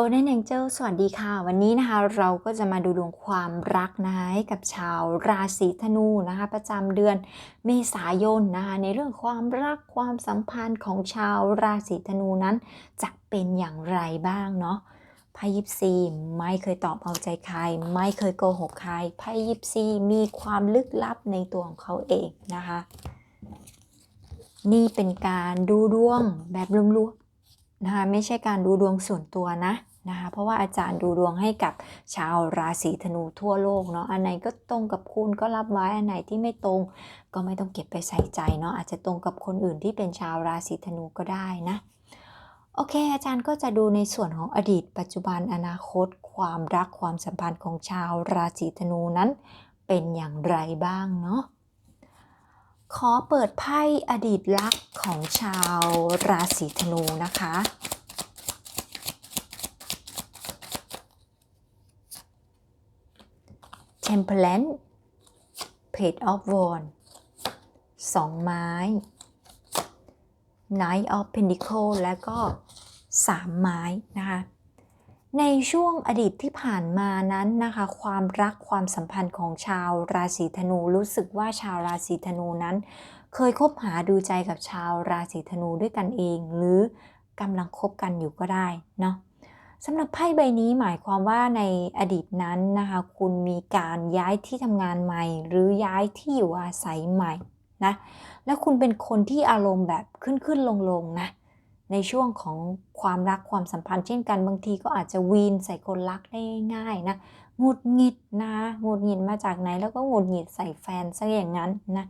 Golden Angel สวัสดีค่ะ วันนี้นะคะเราก็จะมาดูดวงความรักนะคะให้กับชาวราศีธนูนะคะ ประจำเดือนเมษายนนะคะในเรื่องความรักความสัมพันธ์ของชาวราศีธนูนั้น จะเป็นอย่างไรบ้างเนาะไพ่ยิปซีไม่เคยตอบเอาใจใคร ไม่เคยโกหกใครไพ่ยิปซีมีความลึกลับในตัวของเขาเองนะคะ นี่เป็นการดูดวงแบบรวมๆนะคะไม่ใช่การดูดวงส่วนตัวนะ นะคะเพราะว่าอาจารย์ดูดวงให้กับชาวราศีธนูทั่วโลกเนาะอันไหนก็ตรงกับคุณก็รับไว้อันไหนที่ไม่ตรงก็ไม่ต้องเก็บไปใส่ใจเนาะอาจจะตรงกับคนอื่นที่เป็นชาวราศีธนูก็ได้นะโอเค อาจารย์ก็จะดูในส่วนของอดีต ปัจจุบันอนาคต ความรักความสัมพันธ์ของชาวราศีธนูนั้นเป็นอย่างไรบ้างเนาะขอเปิดไพ่อดีตรักของชาวราศีธนูนะคะ Temperance Page of Wands สองไม้ Knight of Pentacle และก็สามไม้นะคะในช่วงอดีตที่ผ่านมานั้นนะคะ ความรักความสัมพันธ์ของชาวราศีธนูรู้สึกว่าชาวราศีธนูนั้น เคยคบหาดูใจกับชาวราศีธนูด้วยกันเอง หรือกำลังคบกันอยู่ก็ได้เนาะ สำหรับไพ่ใบนี้หมายความว่าในอดีตนั้นนะคะคุณมีการย้ายที่ทำงานใหม่ หรือย้ายที่อยู่อาศัยใหม่นะและคุณเป็นคนที่อารมณ์แบบขึ้นขึ้นลงลงนะในช่วงของความรักความสัมพันธ์เช่นกันบางทีก็อาจจะวีนใส่คนรักได้ง่ายนะหงุดหงิดนะหงุดหงิดมาจากไหนแล้วก็หงุดหงิดใส่แฟนซะอย่างนั้นนะ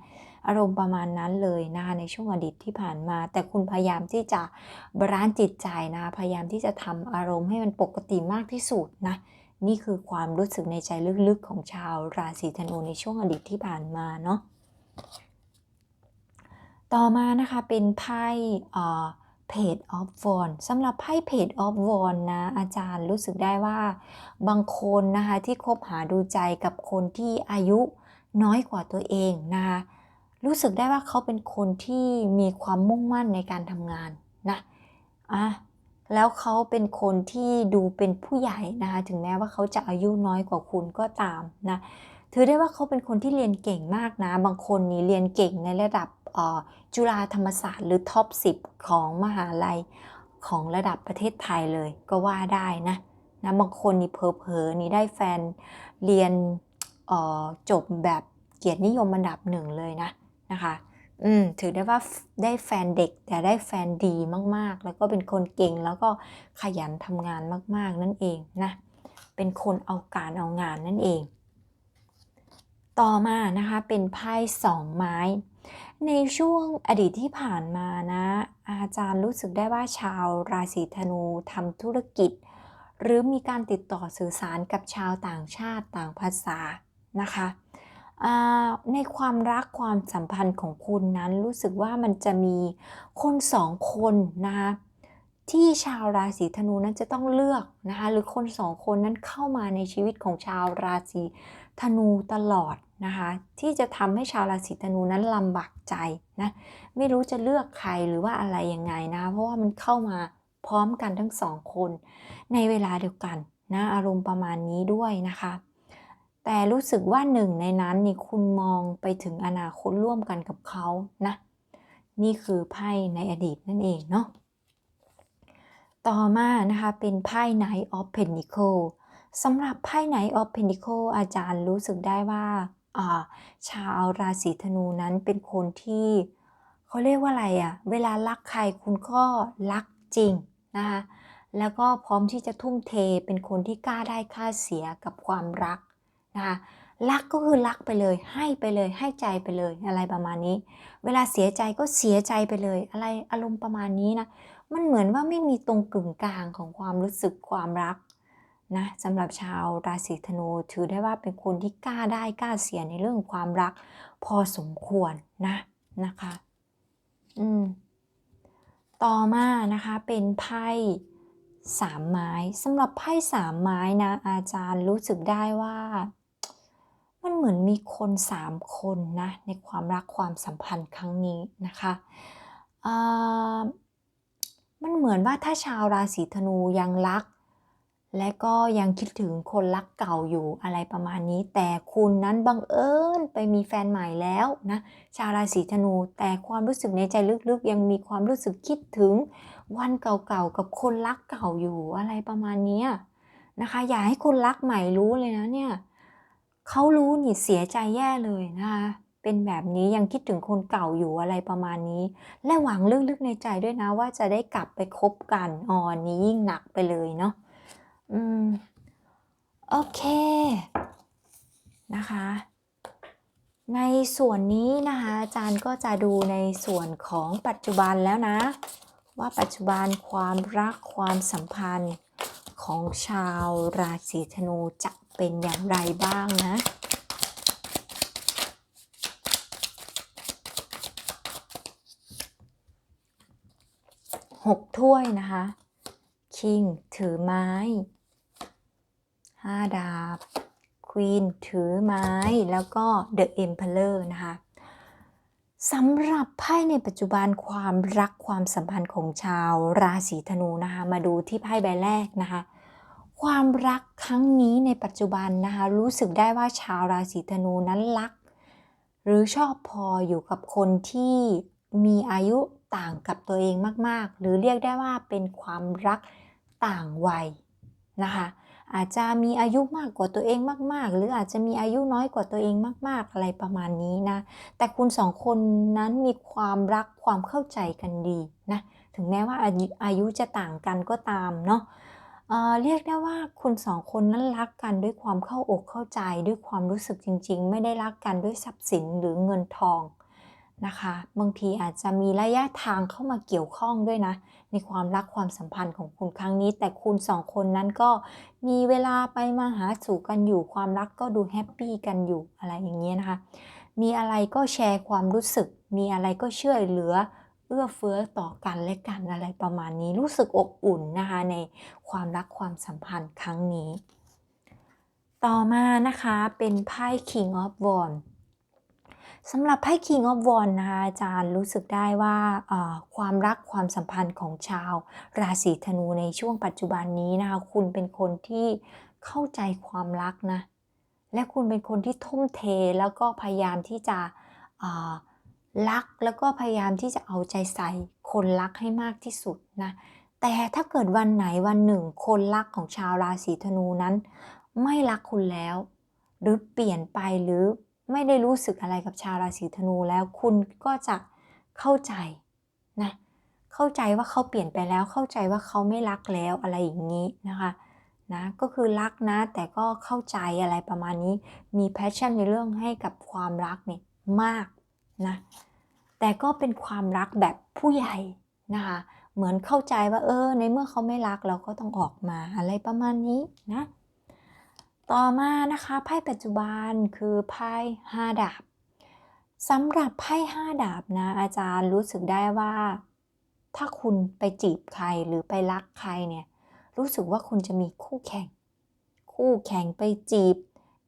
อารมณ์ประมาณนั้นเลยนะคะในช่วงอดีตที่ผ่านมา แต่คุณพยายามที่จะบรานจิตใจนะพยายามที่จะทำอารมณ์ให้มันปกติมากที่สุดนะนี่คือความรู้สึกในใจลึกๆของชาวราศีธนูในช่วงอดีตที่ผ่านมาเนาะต่อมานะคะเป็นไพ่เพจออฟวอนสำหรับไพ่เพจออฟวอนนะอาจารย์รู้สึกได้ว่าบางคนนะคะที่คบหาดูใจกับคนที่อายุน้อยกว่าตัวเองนะคะ รู้สึกได้ว่าเขาเป็นคนที่มีความมุ่งมั่นในการทำงานนะอะแล้วเขาเป็นคนที่ดูเป็นผู้ใหญ่นะคะถึงแม้ว่าเขาจะอายุน้อยกว่าคุณก็ตามนะถือได้ว่าเขาเป็นคนที่เรียนเก่งมากนะ บางคนนี่เรียนเก่งในระดับจุฬาธรรมศาสตร์หรือท็อป 10 ของมหาลัยของระดับประเทศไทยเลยก็ว่าได้นะนะบางคนนี่เพอๆนี่ได้แฟนเรียนจบแบบเกียรตินิยมอันดับหนึ่งเลยนะ นะคะอืมถือได้ว่าได้แฟนเด็กแต่ได้แฟนดีมากๆ แล้วก็เป็นคนเก่งแล้วก็ขยันทำงานมากๆนั่นเองนะเป็นคนเอาการเอางานนั่นเอง ต่อมานะคะเป็นไพ่สองไม้ ในช่วงอดีตที่ผ่านมานะ อาจารย์รู้สึกได้ว่าชาวราศีธนูทำธุรกิจ หรือมีการติดต่อสื่อสารกับชาวต่างชาติต่างภาษานะคะ ในความรักความสัมพันธ์ของคุณนั้นรู้สึกว่ามันจะมีคนสองคนนะคะที่ชาวราศีธนูนั้นจะต้องเลือกนะคะหรือคนสองคนนั้นเข้ามาในชีวิตของชาวราศีธนูตลอดนะคะที่จะทำให้ชาวราศีธนูนั้นลำบากใจนะไม่รู้จะเลือกใครหรือว่าอะไรยังไงนะเพราะว่ามันเข้ามาพร้อมกันทั้งสองคน ในเวลาเดียวกันนะอารมณ์ประมาณนี้ด้วยนะคะ แต่รู้สึกว่าหนึ่งในนั้นนี่คุณมองไปถึงอนาคตร่วมกันกับเขานะ นี่คือไพ่ในอดีตนั่นเองเนาะต่อมานะคะเป็นไพ่ Knight of Pentacle สำหรับไพ่ Knight of Pentacle อาจารย์รู้สึกได้ว่าชาวราศีธนูนั้นเป็นคนที่เขาเรียกว่าอะไรอะเวลารักใครคุณก็รักจริงนะคะแล้วก็พร้อมที่จะทุ่มเทเป็นคนที่กล้าได้ค่าเสียกับความรัก นะคะรักก็คือรักไปเลย ให้ไปเลยให้ใจไปเลยอะไรประมาณนี้ เวลาเสียใจก็เสียใจไปเลย อะไรอารมณ์ประมาณนี้นะมันเหมือนว่าไม่มีตรงกึ่งกลางของความรู้สึกความรักนะสำหรับชาวราศีธนูถือได้ว่าเป็นคนที่กล้าได้กล้าเสียในเรื่องความรัก พอสมควรนะนะคะอืมต่อมานะคะเป็นไพ่สามไม้สำหรับไพ่สามไม้นะอาจารย์รู้สึกได้ว่า มันเหมือนมีคนสามคนนะในความรักความสัมพันธ์ครั้งนี้นะคะมันเหมือนว่าถ้าชาวราศีธนูยังรัก และก็ยังคิดถึงคนรักเก่าอยู่อะไรประมาณนี้ แต่คุณนั้นบังเอิญไปมีแฟนใหม่แล้วนะชาวราศีธนูแต่ความรู้สึกในใจลึกๆ ยังมีความรู้สึกคิดถึงวันเก่าๆกับคนรักเก่าอยู่อะไรประมาณนี้นะคะ อย่าให้คนรักใหม่รู้เลยนะเนี่ย เขารู้นี่เสียใจแย่เลยนะคะเป็นแบบนี้ยังคิดถึงคนเก่าอยู่อะไรประมาณนี้ และหวังลึกๆในใจด้วยนะว่าจะได้กลับไปคบกันอ๋อนี้ยิ่งหนักไปเลยเนาะอืมโอเคนะคะ ในส่วนนี้นะคะอาจารย์ก็จะดูในส่วนของปัจจุบันแล้วนะ ว่าปัจจุบันความรักความสัมพันธ์ของชาวราศีธนูจะ เป็นอย่างไรบ้างนะ หกถ้วยนะคะ คิงถือไม้ ห้าดาบ ควีนถือไม้ แล้วก็เดอะเอ็มเพลอร์นะคะสำหรับไพ่ในปัจจุบันความรักความสัมพันธ์ของชาวราศีธนูนะคะ มาดูที่ไพ่ใบแรกนะคะ ความรักครั้งนี้ในปัจจุบันนะคะรู้สึกได้ว่าชาวราศีธนูนั้นรัก หรือชอบพออยู่กับคนที่มีอายุต่างกับตัวเองมาก ๆ หรือเรียกได้ว่าเป็นความรักต่างวัยนะคะอาจจะมีอายุมากกว่าตัวเองมาก ๆ หรืออาจจะมีอายุน้อยกว่าตัวเองมาก ๆ อะไรประมาณนี้นะ แต่คุณสองคนนั้นมีความรักความเข้าใจกันดีนะ ถึงแม้ว่าอายุอายุจะต่างกันก็ตามเนาะ เรียกได้ว่าคุณสองคนนั้นรักกันด้วยความเข้าอกเข้าใจด้วยความรู้สึกจริง ๆ ไม่ได้รักกันด้วยทรัพย์สินหรือเงินทองนะคะ บางทีอาจจะมีระยะทางเข้ามาเกี่ยวข้องด้วยนะ ในความรักความสัมพันธ์ของคุณครั้งนี้ แต่คุณสองคนนั้นก็มีเวลาไปมาหาสู่กันอยู่ ความรักก็ดูแฮปปี้กันอยู่อะไรอย่างเงี้ยนะคะ มีอะไรก็แชร์ความรู้สึก มีอะไรก็เชื่อเหลือ เอื้อเฟื้อต่อกันและกันอะไรประมาณนี้รู้สึกอบอุ่นนะคะในความรักความสัมพันธ์ครั้งนี้ ต่อมานะคะเป็นไพ่ King of Wands สำหรับไพ่ King of Wands นะคะอาจารย์รู้สึกได้ว่าความรักความสัมพันธ์ของชาว ราศีธนูในช่วงปัจจุบันนี้นะคะคุณเป็นคนที่เข้าใจความรักนะ และคุณเป็นคนที่ทุ่มเทแล้วก็พยายามที่จะ รักแล้วก็พยายามที่จะเอาใจใส่คนรักให้มากที่สุดนะ แต่ถ้าเกิดวันไหนวันหนึ่ง คนรักของชาวราศีธนูนั้น ไม่รักคุณแล้ว หรือเปลี่ยนไปหรือไม่ได้รู้สึกอะไรกับชาวราศีธนูแล้วคุณก็จะเข้าใจนะเข้าใจว่าเขาเปลี่ยนไปแล้วเข้าใจว่าเขาไม่รักแล้วอะไรอย่างนี้นะคะนะก็คือรักนะแต่ก็เข้าใจอะไรประมาณนี้มีแพชชั่นในเรื่องให้กับความรักเนี่ยมากนะ แต่ก็เป็นความรักแบบผู้ใหญ่นะคะ เหมือนเข้าใจว่าเออ ในเมื่อเขาไม่รักเราก็ต้องออกมาอะไรประมาณนี้นะ ต่อมานะคะไพ่ปัจจุบันคือไพ่ห้าดาบสำหรับไพ่ห้าดาบนะอาจารย์รู้สึกได้ว่า ถ้าคุณไปจีบใครหรือไปรักใครเนี่ยรู้สึกว่าคุณจะมีคู่แข่ง คู่แข่งไปจีบ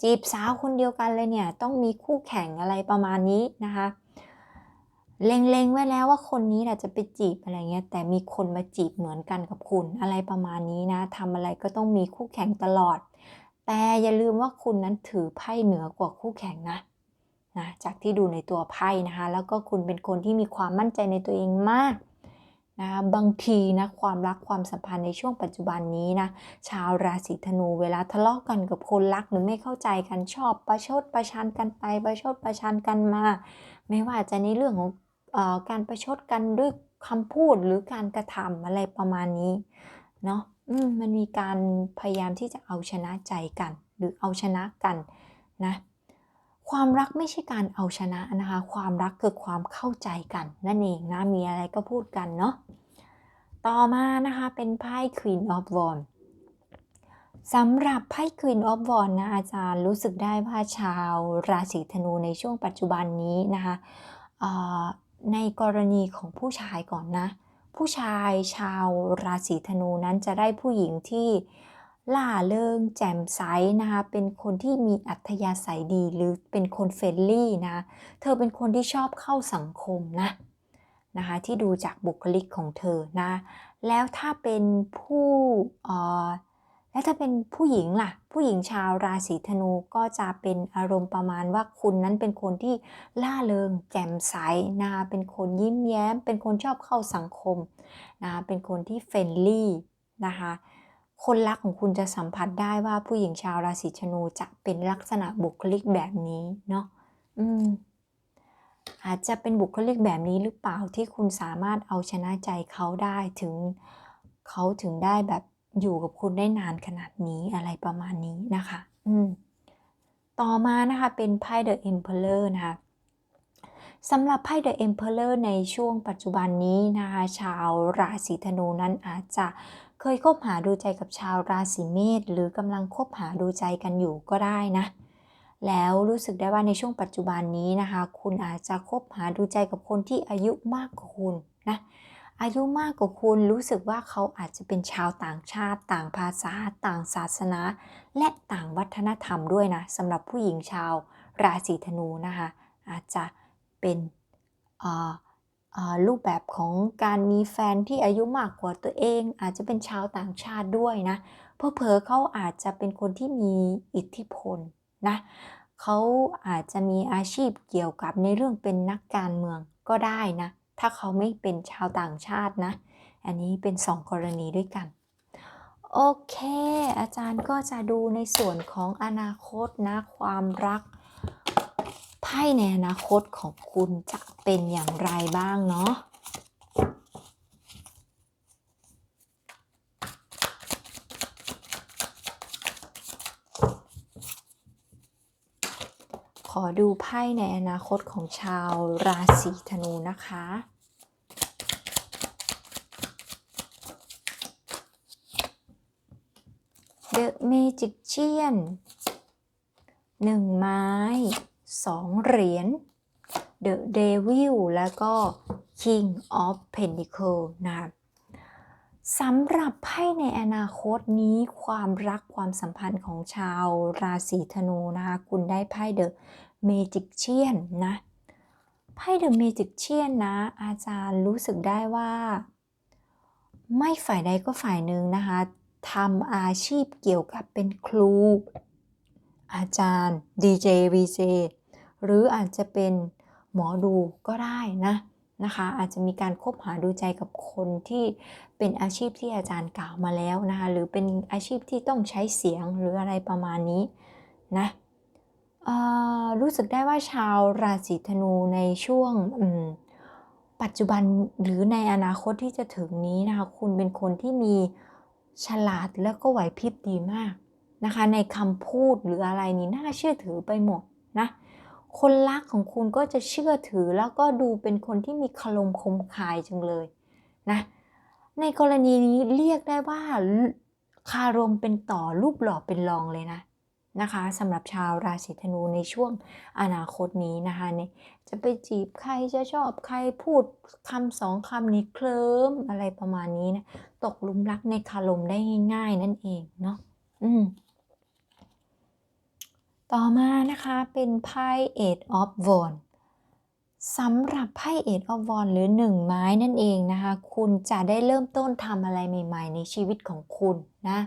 จีบสาวคนเดียวกันเลยเนี่ย ต้องมีคู่แข่งอะไรประมาณนี้นะคะ เล็งๆไว้แล้วว่าคนนี้แหละจะไปจีบอะไรเงี้ย แต่มีคนมาจีบเหมือนกันกับคุณ อะไรประมาณนี้นะทำอะไรก็ต้องมีคู่แข่งตลอด แต่อย่าลืมว่าคุณนั้นถือไพ่เหนือกว่าคู่แข่งนะนะจากที่ดูในตัวไพ่นะคะ แล้วก็คุณเป็นคนที่มีความมั่นใจในตัวเองมากนะบางทีนะความรักความสัมพันธ์ในช่วงปัจจุบันนี้นะชาวราศีธนูเวลาทะเลาะกกันกับคนรักหรือไม่เข้าใจกันชอบประชดประชันกันไปประชดประชันกันมา ไม่ว่าจะในเรื่องของ การประชดกันด้วยคำพูดหรือการกระทำอะไรประมาณนี้เนาะมมันมีการพยายามที่จะเอาชนะใจกัน หรือเอาชนะกันนะความรักไม่ใช่การเอาชนะนะคะ ความรักคือความเข้าใจกันนั่นเองนะมีอะไรก็พูดกันเนาะต่อมานะคะเป็นไพ่ Queen of Wands สำหรับไพ่ Queen of Wands นะอาจารย์รู้สึกได้ว่าชาวราศีธนูในช่วงปัจจุบันนี้นะคะ ในกรณีของผู้ชายก่อนนะ ผู้ชายชาวราศีธนูนั้นจะได้ผู้หญิงที่ล่าเริงแจ่มใสนะคะเป็นคนที่มีอัธยาศัยดีหรือเป็นคนเฟรนลี่นะ เธอเป็นคนที่ชอบเข้าสังคมนะนะคะที่ดูจากบุคลิกของเธอนะ แล้วถ้าเป็นผู้ และถ้าเป็นผู้หญิงล่ะ ผู้หญิงชาวราศีธนูก็จะเป็นอารมณ์ประมาณว่าคุณนั้นเป็นคนที่ล่าเริง แจ่มใสนะเป็นคนยิ้มแย้ม เป็นคนชอบเข้าสังคมนะคะเป็นคนที่เฟรนลี่นะคะคนรักของคุณจะสัมผัสได้ว่าผู้หญิงชาวราศีธนูจะเป็นลักษณะบุคลิกแบบนี้เนาะอืมอาจจะเป็นบุคลิกแบบนี้หรือเปล่าที่คุณสามารถเอาชนะใจเขาได้ถึงเขาถึงได้แบบ อยู่กับคุณได้นานขนาดนี้อะไรประมาณนี้นะคะ อืม ต่อมานะคะ เป็นไพ่ The Emperor นะคะสำหรับไพ่ The Emperor ในช่วงปัจจุบันนี้นะคะชาวราศีธนูนั้นอาจจะเคยคบหาดูใจกับชาวราศีเมษหรือกำลังคบหาดูใจกันอยู่ก็ได้นะ แล้วรู้สึกได้ว่าในช่วงปัจจุบันนี้นะคะ คุณอาจจะคบหาดูใจกับคนที่อายุมากกว่าคุณนะ อายุมากกว่าคุณรู้สึกว่าเขาอาจจะเป็นชาวต่างชาติ ต่างภาษา ต่างศาสนา และต่างวัฒนธรรมด้วยนะสำหรับผู้หญิงชาวราศีธนูนะคะอาจจะเป็นรูปแบบของการมีแฟนที่อายุมากกว่าตัวเอง อาจจะเป็นชาวต่างชาติด้วยนะเพอเพอเขาอาจจะเป็นคนที่มีอิทธิพลนะเขาอาจจะมีอาชีพเกี่ยวกับในเรื่องเป็นนักการเมืองก็ได้นะ ถ้าเขาไม่เป็นชาวต่างชาตินะ อันนี้เป็นสองกรณีด้วยกัน โอเค อาจารย์ก็จะดูในส่วนของอนาคตนะ ความรักไพ่ในอนาคตของคุณจะเป็นอย่างไรบ้างเนาะ ข อดูไพ่ในอนาคตของชาวราศีธนูนะคะ The Magician หนึ่งไม้สองเหรียญ The Devil แล้วก็ King of Pentacle นะคะสำหรับไพ่ในอนาคตนี้ความรักความสัมพันธ์ของชาวราศีธนูนะคะ คุณได้ไพ่ The Magician นนะไพ่ The Magician นะ อาจารย์รู้สึกได้ว่า ไม่ฝ่ายใดก็ฝ่ายหนึ่งนะคะทำอาชีพเกี่ยวกับเป็นครู อาจารย์ DJ VJ หรืออาจจะเป็นหมอดูก็ได้นะนะคะอาจจะมีการคบหาดูใจกับคนที่เป็นอาชีพที่อาจารย์กล่าวมาแล้วนะคะหรือเป็นอาชีพที่ต้องใช้เสียงหรืออะไรประมาณนี้นะ รู้สึกได้ว่าชาวราศีธนูในช่วงปัจจุบันหรือในอนาคตที่จะถึงนี้นะคะ คุณเป็นคนที่มีฉลาดแล้วก็ไหวพริบดีมากนะคะ ในคำพูดหรืออะไรนี้น่าเชื่อถือไปหมดนะ คนรักของคุณก็จะเชื่อถือแล้วก็ดูเป็นคนที่มีคารมคมคายจังเลยนะ ในกรณีนี้เรียกได้ว่าคารมเป็นต่อรูปหล่อเป็นรองเลยนะ นะคะสำหรับชาวราศีธนูในช่วงอนาคตนี้นะคะเนี่ยจะไปจีบใครจะชอบใครพูดคำสองคำนี้เคลิ้มอะไรประมาณนี้นะตกลุมรักในคารมได้ง่ายๆนั่นเองเนาะอืมต่อมานะคะเป็นไพ่ Eight of Wands สำหรับไพ่ Eight of Wands หรือหนึ่งไม้นั่นเองนะคะ คุณจะได้เริ่มต้นทำอะไรใหม่ ๆ ในชีวิตของคุณนะ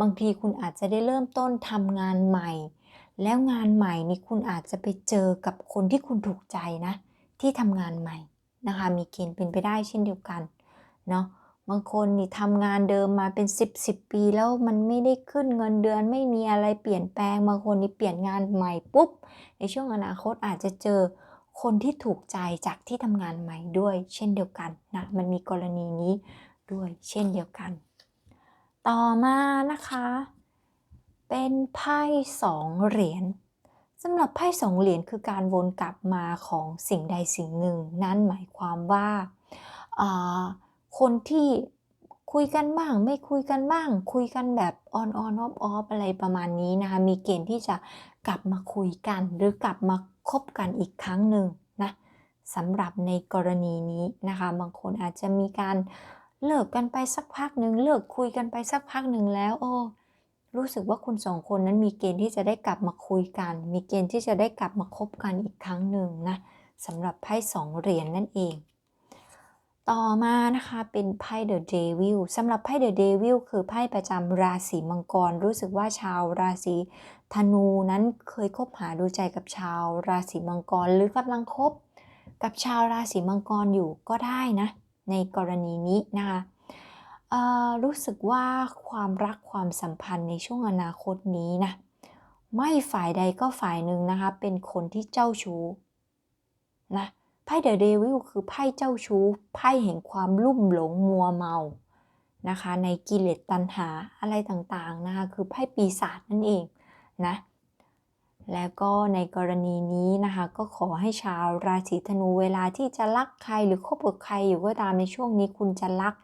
บางทีคุณอาจจะได้เริ่มต้นทำงานใหม่ แล้วงานใหม่นี้คุณอาจจะไปเจอกับคนที่คุณถูกใจนะ ที่ทำงานใหม่นะคะ มีเกณฑ์เป็นไปได้เช่นเดียวกันเนาะ บางคนนี่ทำงานเดิมมาเป็น 10 10 ปีแล้วมันไม่ได้ขึ้นเงินเดือนไม่มีอะไรเปลี่ยนแปลง บางคนนี่เปลี่ยนงานใหม่ปุ๊บ ในช่วงอนาคตอาจจะเจอ คนที่ถูกใจจากที่ทำงานใหม่ด้วย เช่นเดียวกันนะมันมีกรณีนี้ด้วยเช่นเดียวกัน ต่อมานะคะ เป็นไพ่สองเหรียญสำหรับไพ่สองเหรียญคือการวนกลับมาของสิ่งใดสิ่งหนึ่ง นั่นหมายความว่าคนที่คุยกันบ้าง ไม่คุยกันบ้าง คุยกันแบบออนออนออฟออฟอะไรประมาณนี้นะคะมีเกณฑ์ที่จะ กลับมาคุยกัน หรือกลับมาคบกันอีกครั้งหนึ่งนะสำหรับในกรณีนี้นะคะ บางคนอาจจะมีการเลิกกันไปสักพักหนึ่งเลิกคุยกันไปสักพักหนึ่งแล้วโอ้รู้สึกว่าคุณสองคนนั้นมีเกณฑ์ที่จะได้กลับมาคุยกัน มีเกณฑ์ที่จะได้กลับมาคบกันอีกครั้งหนึ่งนะสำหรับไพ่สองเหรียญนนั่นเอง ต่อมานะคะเป็นไพ่ The Devil สำหรับไพ่ The Devil คือไพ่ประจำราศีมังกร รู้สึกว่าชาวราศีธนูนั้นเคยคบหาดูใจกับชาวราศีมังกร หรือกำลังคบกับชาวราศีมังกรอยู่ก็ได้นะ ในกรณีนี้นะคะรู้สึกว่าความรักความสัมพันธ์ในช่วงอนาคตนี้นะไม่ฝ่ายใดก็ฝ่ายหนึ่งนะคะ เป็นคนที่เจ้าชู้นะ ไพ่เดอะเดวิลคือไพ่เจ้าชู้ไพ่แห่งความลุ่มหลงมัวเมานะคะ ในกิเลสตัณหาอะไรต่างๆนะคะคือไพ่ปีศาจนั่นเองนะแล้วก็ในกรณีนี้นะคะก็ขอให้ชาวราศีธนูเวลาที่จะรักใครหรือคบกับใครอยู่ก็ตามในช่วงนี้คุณจะรัก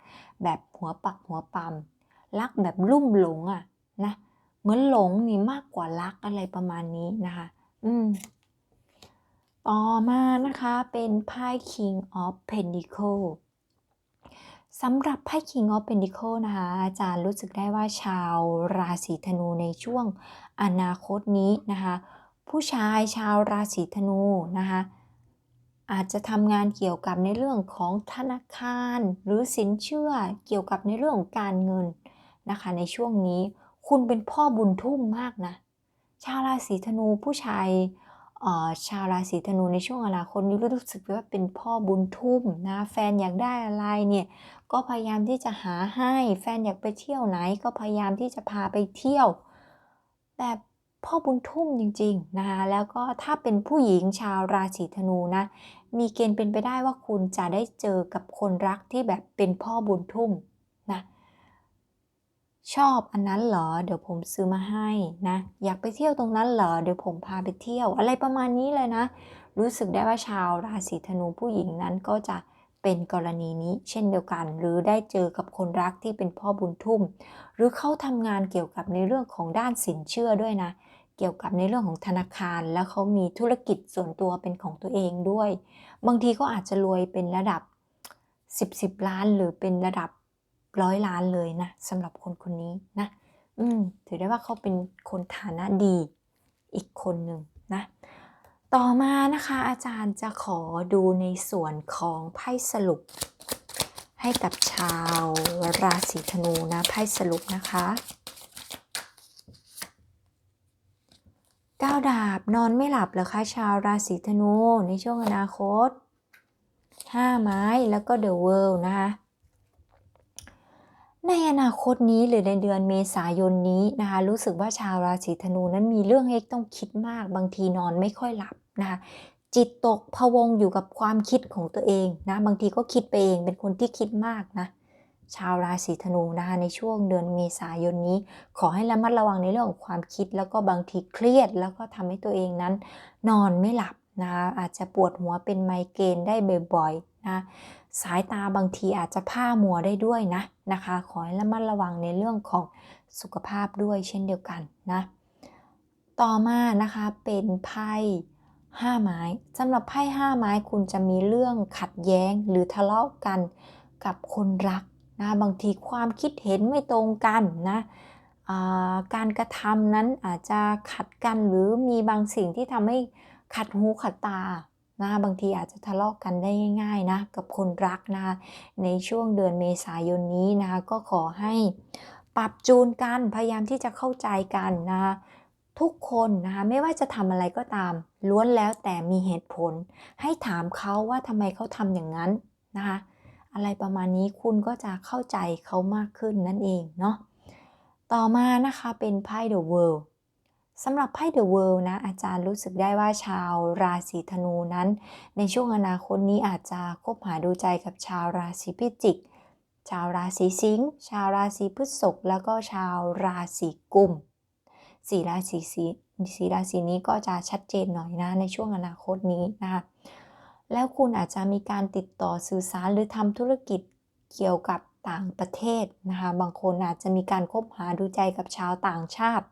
แบบหัวปักหัวปั๊มรักแบบลุ่มหลงอะ่ะนะเหมือนหลงนี่มากกว่ารักอะไรประมาณนี้นะคะ อืม ต่อมานะคะเป็นไพ่ King of Pentacle สำหรับไพ่ King of Pentacle นะคะ อาจารย์รู้สึกได้ว่าชาวราศีธนูในช่วงอนาคตนี้นะคะ ผู้ชายชาวราศีธนูนะคะอาจจะทำงานเกี่ยวกับในเรื่องของธนาคาร หรือสินเชื่อเกี่ยวกับในเรื่องของการเงินนะคะ ในช่วงนี้คุณเป็นพ่อบุญทุ่มมากนะ ชาวราศีธนูผู้ชาย ชาวราศีธนูในช่วงอนาคตนี้รู้สึกว่าเป็นพ่อบุญทุ่มนะแฟนอยากได้อะไรเนี่ยก็พยายามที่จะหาให้แฟนอยากไปเที่ยวไหน ก็พยายามที่จะพาไปเที่ยว แบบพ่อบุญทุ่มจริงๆนะคะแล้วก็ถ้าเป็นผู้หญิงชาวราศีธนูนะมีเกณฑ์เป็นไปได้ว่าคุณจะได้เจอกับคนรักที่แบบเป็นพ่อบุญทุ่ม ชอบอันนั้นเหรอ เดี๋ยวผมซื้อมาให้นะ อยากไปเที่ยวตรงนั้นเหรอ เดี๋ยวผมพาไปเที่ยว อะไรประมาณนี้เลยนะ รู้สึกได้ว่าชาวราศีธนูผู้หญิงนั้นก็จะเป็นกรณีนี้เช่นเดียวกัน หรือได้เจอกับคนรักที่เป็นพ่อบุญทุ่ม หรือเขาทำงานเกี่ยวกับในเรื่องของด้านสินเชื่อด้วยนะ เกี่ยวกับในเรื่องของธนาคาร แล้วเขามีธุรกิจส่วนตัวเป็นของตัวเองด้วย บางทีก็อาจจะรวยเป็นระดับ 10 10ล้านหรือเป็นระดับ ร้อยล้านเลยนะสำหรับคนคนนี้นะอืมถือได้ว่าเขาเป็นคนฐานะดีอีกคนหนึ่งนะต่อมานะคะอาจารย์จะขอดูในส่วนของไพ่สรุป ให้กับชาวราศีธนูนะไพ่สรุปนะคะก้าวดาบนอนไม่หลับเหรอคะชาวราศีธนูในช่วงอนาคตห้าไม้แล้วก็เดอะเวิลด์นะคะ ในอนาคตนี้หรือในเดือนเมษายนนี้นะคะรู้สึกว่าชาวราศีธนูนั้นมีเรื่องให้ต้องคิดมาก บางทีนอนไม่ค่อยหลับนะคะจิตตกพวงอยู่กับความคิดของตัวเองนะบางทีก็คิดไปเองเป็นคนที่คิดมากนะชาวราศีธนูนะคะในช่วงเดือนเมษายนนี้ ขอให้ระมัดระวังในเรื่องของความคิด แล้วก็บางทีเครียด แล้วก็ทำให้ตัวเองนั้น นอนไม่หลับนะคะอาจจะปวดหัวเป็นไมเกรนได้บ่อยๆนะ สายตาบางทีอาจจะผ้ามัวได้ด้วยนะนะคะ ขอให้ระมัดระวังในเรื่องของสุขภาพด้วยเช่นเดียวกันนะ ต่อมานะคะเป็นไพ่ห้าไม้สำหรับไพ่ห้าไม้คุณจะมีเรื่องขัดแย้งหรือทะเลาะกันกับคนรักนะบางทีความคิดเห็นไม่ตรงกันนะการกระทำนั้นอาจจะขัดกันหรือมีบางสิ่งที่ทำให้ขัดหูขัดตา นะบางทีอาจจะทะเลาะกกันได้ง่ายๆนะกับคนรักนะในช่วงเดือนเมษายนนี้นะก็ขอให้ปรับจูนกันพยายามที่จะเข้าใจกันนะทุกคนนะคะไม่ว่าจะทำอะไรก็ตาม ล้วนแล้วแต่มีเหตุผล ให้ถามเขาว่าทำไมเขาทำอย่างนั้นนะคะอะไรประมาณนี้คุณก็จะเข้าใจเขามากขึ้นนั่นเองเนาะต่อมานะคะเป็นไพ่ The World สำหรับไพ่เดอะเวิลด์นะอาจารย์รู้สึกได้ว่าชาวราศีธนูนั้น ในช่วงอนาคตนี้อาจจะคบหาดูใจกับชาวราศีพิจิก ชาวราศีสิงห์ชาวราศีพฤษภแล้วก็ชาวราศีกุมสี่ราศีสีสีราศีนี้ก็จะชัดเจนหน่อยนะในช่วงอนาคตนี้นะคะแล้วคุณอาจจะมีการติดต่อสื่อสารหรือทำธุรกิจเกี่ยวกับต่างประเทศนะคะบางคนอาจจะมีการคบหาดูใจกับชาวต่างชาติ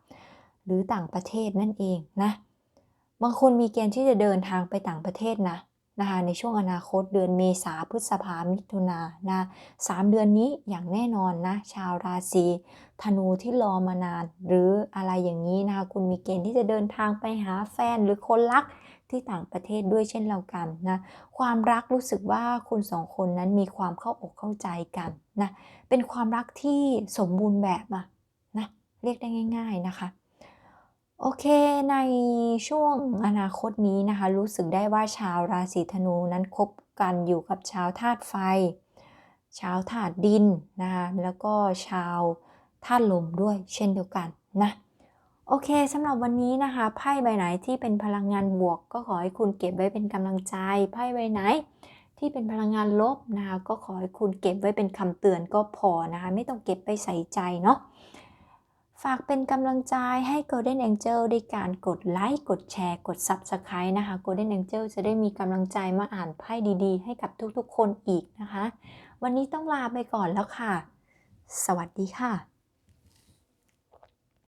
หรือต่างประเทศนั่นเองนะ บางคนมีเกณฑ์ที่จะเดินทางไปต่างประเทศนะนะคะในช่วงอนาคตเดือนเมษาพฤษภามิถุนานะสามเดือนนี้อย่างแน่นอนนะ ชาวราศีธนูที่รอมานาน หรืออะไรอย่างนี้นะคะคุณมีเกณฑ์ที่จะเดินทางไปหาแฟนหรือคนรักที่ต่างประเทศด้วยเช่นเดียวกันนะความรักรู้สึกว่าคุณสองคนนั้นมีความเข้าอกเข้าใจกันนะเป็นความรักที่สมบูรณ์แบบอะนะเรียกได้ง่าย ๆนะคะ โอเคในช่วงอนาคตนี้นะคะ รู้สึกได้ว่าชาวราศีธนูนั้นคบกันอยู่กับชาวธาตุไฟ ชาวธาตุดินนะคะแล้วก็ชาวธาตุลมด้วยเช่นเดียวกันนะโอเคสำหรับวันนี้นะคะไพ่ใบไหนที่เป็นพลังงานบวก ก็ขอให้คุณเก็บไว้เป็นกำลังใจไพ่ใบไหน ที่เป็นพลังงานลบนะคะก็ขอให้คุณเก็บไว้เป็นคำเตือนก็พอนะคะไม่ต้องเก็บไปใส่ใจเนาะ ฝากเป็นกำลังใจให้ Golden Angel ด้วยการกดไลค์ กดแชร์ กด Subscribe นะคะ Golden Angel จะได้มีกำลังใจมาอ่านไพ่ดีๆ ให้กับทุกๆ คนอีกนะคะ วันนี้ต้องลาไปก่อนแล้วค่ะ สวัสดีค่ะ